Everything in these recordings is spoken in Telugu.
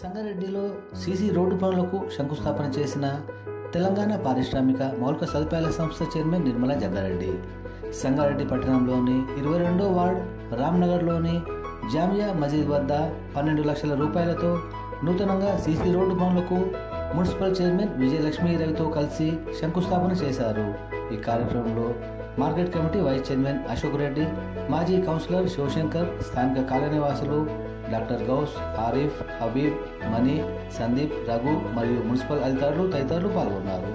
సంగారెడ్డిలో సీసీ రోడ్డు పనులకు శంకుస్థాపన చేసిన తెలంగాణ పారిశ్రామిక మౌలిక సదుపాయాల సంస్థ చైర్మన్ నిర్మలా జగ్గారెడ్డి. సంగారెడ్డి పట్టణంలోని ఇరవై రెండో వార్డ్ రామ్నగర్లోని జామియా మజీద్ వద్ద పన్నెండు లక్షల రూపాయలతో నూతనంగా సీసీ రోడ్డు పనులకు మున్సిపల్ చైర్మన్ విజయలక్ష్మి రవితో కలిసి శంకుస్థాపన చేశారు. ఈ కార్యక్రమంలో market committee vice chairman Ashok Reddy మాజీ కౌన్సిలర్ శివశంకర్ స్థానిక కాలనీవాసులు డాక్టర్ గౌస్ ఆరిఫ్ హబీబ్ మణి సందీప్ రఘు మరియు మున్సిపల్ అధికారులు తదితరులు పాల్గొన్నారు.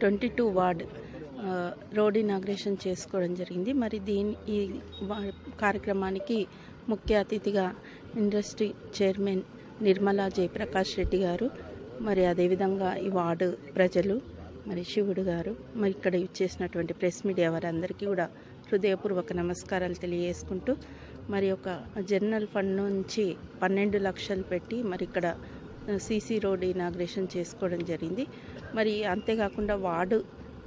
Twenty two ward road inauguration చేసుకోవడం జరిగింది. మరి దీని ఈ కార్యక్రమానికి ముఖ్య అతిథిగా ఇండస్ట్రీ చైర్మన్ నిర్మలా జయప్రకాష్ రెడ్డి గారు మరి అదేవిధంగా ఈ వార్డు ప్రజలు మరి శివుడు గారు మరి ఇక్కడ ఇచ్చేసినటువంటి ప్రెస్ మీడియా వారందరికీ కూడా హృదయపూర్వక నమస్కారాలు తెలియజేసుకుంటూ మరి ఒక జనరల్ ఫండ్ నుంచి పన్నెండు లక్షలు పెట్టి మరి ఇక్కడ సీసీ రోడ్ ఇనాగ్రేషన్ చేసుకోవడం జరిగింది. మరి అంతేకాకుండా వార్డు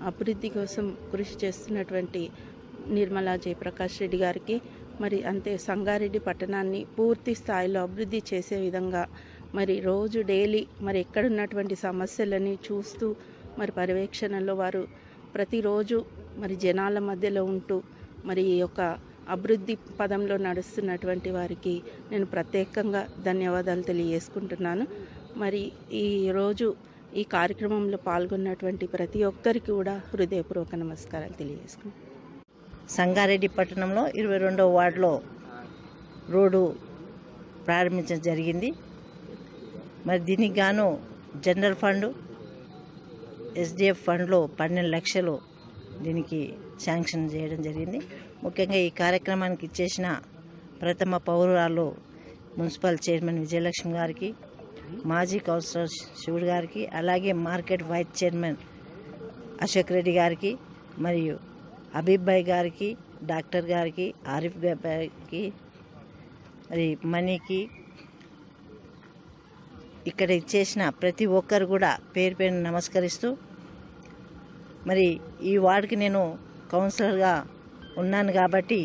అభివృద్ధి కోసం కృషి చేస్తున్నటువంటి నిర్మలా జయప్రకాష్ రెడ్డి గారికి మరి అంతే సంగారెడ్డి పట్టణాన్ని పూర్తి స్థాయిలో అభివృద్ధి చేసే విధంగా మరి రోజు డైలీ మరి ఎక్కడున్నటువంటి సమస్యలని చూస్తూ మరి పర్యవేక్షణలో వారు ప్రతిరోజు మరి జనాల మధ్యలో ఉంటూ మరి ఈ యొక్క అభివృద్ధి పదంలో నడుస్తున్నటువంటి వారికి నేను ప్రత్యేకంగా ధన్యవాదాలు తెలియజేసుకుంటున్నాను. మరి ఈ రోజు ఈ కార్యక్రమంలో పాల్గొన్నటువంటి ప్రతి ఒక్కరికి కూడా హృదయపూర్వక నమస్కారాలు తెలియజేసుకుంటున్నాను. సంగారెడ్డి పట్టణంలో ఇరవై రెండవ వార్డులో రోడ్డు ప్రారంభించడం జరిగింది. మరి దీనికి గాను జనరల్ ఫండ్ ఎస్డిఎఫ్ ఫండ్లో పన్నెండు లక్షలు దీనికి శాంక్షన్ చేయడం జరిగింది. ముఖ్యంగా ఈ కార్యక్రమానికి ఇచ్చేసిన ప్రథమ పౌరురాలు మున్సిపల్ చైర్మన్ విజయలక్ష్మి గారికి మాజీ కౌన్సిలర్ శివుడు గారికి అలాగే market vice chairman Ashok Reddy గారికి మరియు అబీబ్ భాయ్ గారికి డాక్టర్ గారికి ఆరిఫ్ గారికి మరి మనీకి ఇక్కడ ఇచ్చేసిన ప్రతి ఒక్కరు కూడా పేరు పేరు నమస్కరిస్తూ మరి ఈ వార్డుకి నేను కౌన్సిలర్గా ఉన్నాను కాబట్టి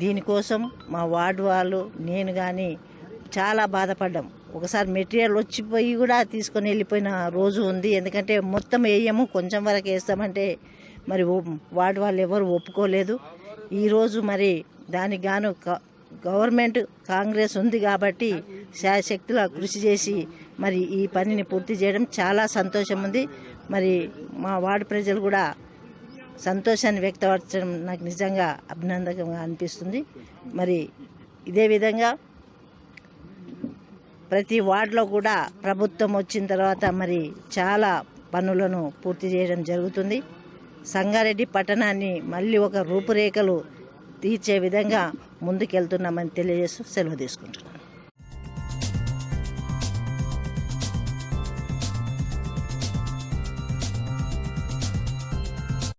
దీనికోసం మా వార్డు వాళ్ళు నేను కానీ చాలా బాధపడ్డాం. ఒకసారి మెటీరియల్ వచ్చిపోయి కూడా తీసుకొని వెళ్ళిపోయిన రోజు ఉంది. ఎందుకంటే మొత్తం వేయము కొంచెం వరకు వేస్తామంటే మరి వార్డు వాళ్ళు ఎవరు ఒప్పుకోలేదు. ఈరోజు మరి దానికి గాను గవర్నమెంట్ కాంగ్రెస్ ఉంది కాబట్టి శాశక్తుల కృషి చేసి మరి ఈ పనిని పూర్తి చేయడం చాలా సంతోషం ఉంది. మరి మా వార్డు ప్రజలు కూడా సంతోషాన్ని వ్యక్తపరచడం నాకు నిజంగా అభినందకంగా అనిపిస్తుంది. మరి ఇదే విధంగా ప్రతి వార్డులో కూడా ప్రభుత్వం వచ్చిన తర్వాత మరి చాలా పనులను పూర్తి చేయడం జరుగుతుంది. సంగారెడ్డి పట్టణాన్ని మళ్ళీ ఒక రూపురేఖలు తీర్చే విధంగా ముందుకెళ్తున్నామని తెలియజేస్తూ సెలవు తీసుకుంటున్నాను